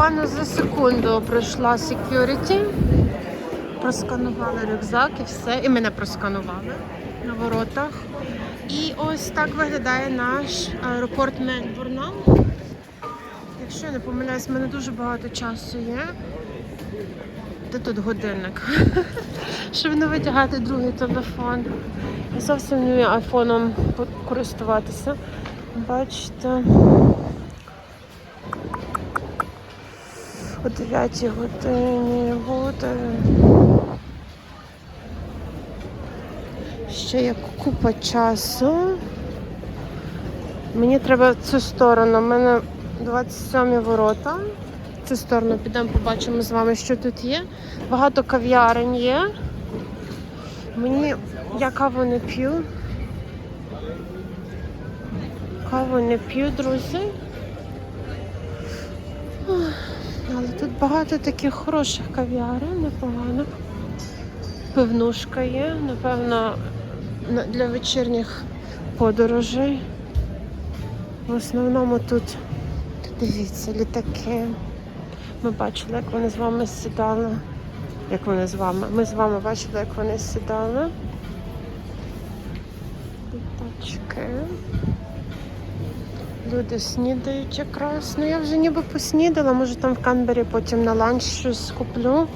Буквально за секунду пройшла security, просканували рюкзак і все, і мене просканували на воротах. І ось так виглядає наш аеропорт Мельбурна. Якщо я не помиляюсь, в мене дуже багато часу є. Де тут годинник? Щоб не витягати другий телефон. Я зовсім не айфоном користуватися. Бачите. О 9 годині буде. Ще є купа часу. Мені треба в цю сторону. У мене 27 ворота. В Цю сторону підемо, побачимо з вами, що тут є. Багато кав'ярень є. Мені я каву не п'ю. Каву не п'ю, друзі. Ох, Але тут багато таких хороших кав'ярень, непогано. Пивнушка є, напевно, для вечірніх подорожей. В основному тут, дивіться, літаки. Ми бачили, як вони з вами сідали. Як вони з вами? Ми з вами бачили, як вони сідали. Літачки. Люди снідають якраз. Ну я вже ніби поснідала, може там в Канбері потім на ланч щось куплю.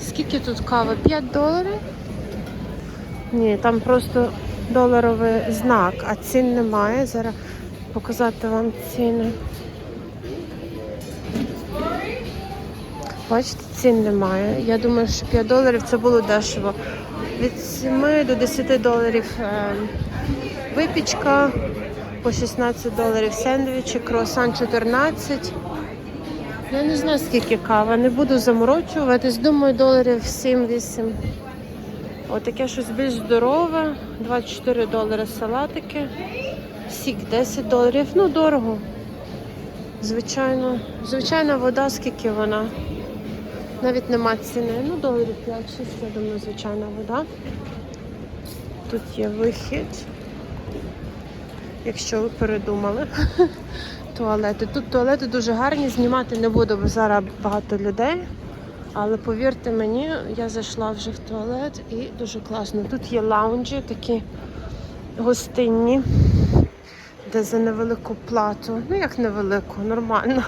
Скільки тут кави? 5 доларів? Ні, там просто доларовий знак, а цін немає. Зараз показати вам ціни. Бачите, цін немає. Я думаю, що 5 доларів це було дешево. Від 7 до 10 доларів е, випічка, по 16 доларів сендвічі, круасан 14. Я не знаю, скільки кава, не буду заморочуватись. Думаю, доларів 7-8. Отаке щось більш здорове. 24 долари салатики. Сік 10 доларів. Ну, дорого. Звичайно. Звичайна вода, скільки вона. Навіть нема ціни. Ну, доларів 5-6, я думаю, звичайна вода. Тут є вихід. Якщо ви передумали. Туалети. Тут туалети дуже гарні, знімати не буду, бо зараз багато людей. Але повірте мені, я зайшла вже в туалет і дуже класно. Тут є лаунджі такі гостинні, де за невелику плату. Ну як невелику, нормально.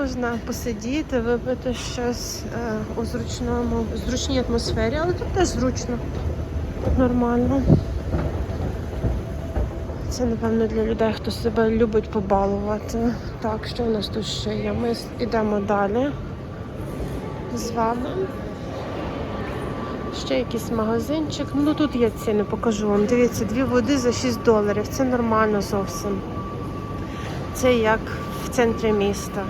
Можна посидіти, випити щось е, у зручному, зручній атмосфері, але тут теж зручно, нормально. Це, напевно, для людей, хто себе любить побалувати. Так, що у нас тут ще є? Ми йдемо далі з вами. Ще якийсь магазинчик. Ну тут є ціни, покажу вам. Дивіться, дві води за 6 доларів. Це нормально зовсім. Це як в центрі міста.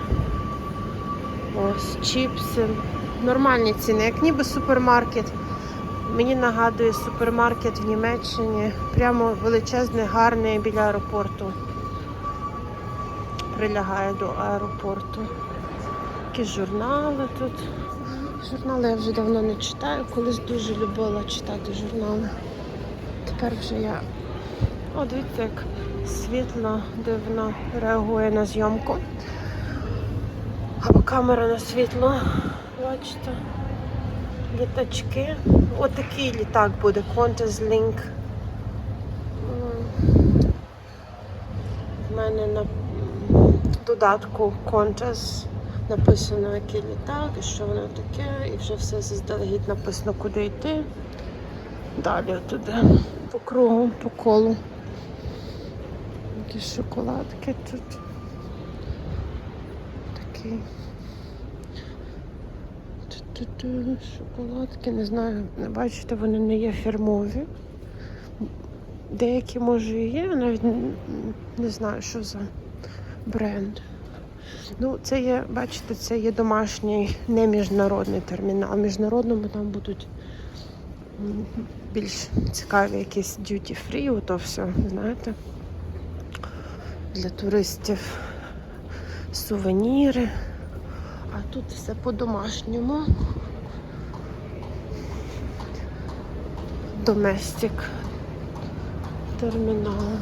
Ось, чіпси. Нормальні ціни, як ніби супермаркет. Мені нагадує супермаркет в Німеччині. Прямо величезний, гарний біля аеропорту. Прилягає до аеропорту. Які журнали тут. Журнали я вже давно не читаю. Колись дуже любила читати журнали. Тепер вже я. О, дивіться, як світло дивно реагує на зйомку. Або камера на світло. Бачите? Літачки. Отакий літак буде. Qantas Link. В мене на додатку Qantas написано, який літак, і що воно таке, і вже все заздалегідь написано, куди йти. Далі туди. По кругу, по колу. Якісь шоколадки тут. Такі. Шоколадки, не знаю, бачите, вони не є фірмові. Деякі може і є, навіть не знаю, що за бренд. Ну, це є, бачите, це є домашній, не міжнародний термінал. Міжнародному там будуть більш цікаві якісь duty free, ото все, знаєте, для туристів сувеніри. А тут все по-домашньому. Доместик термінал.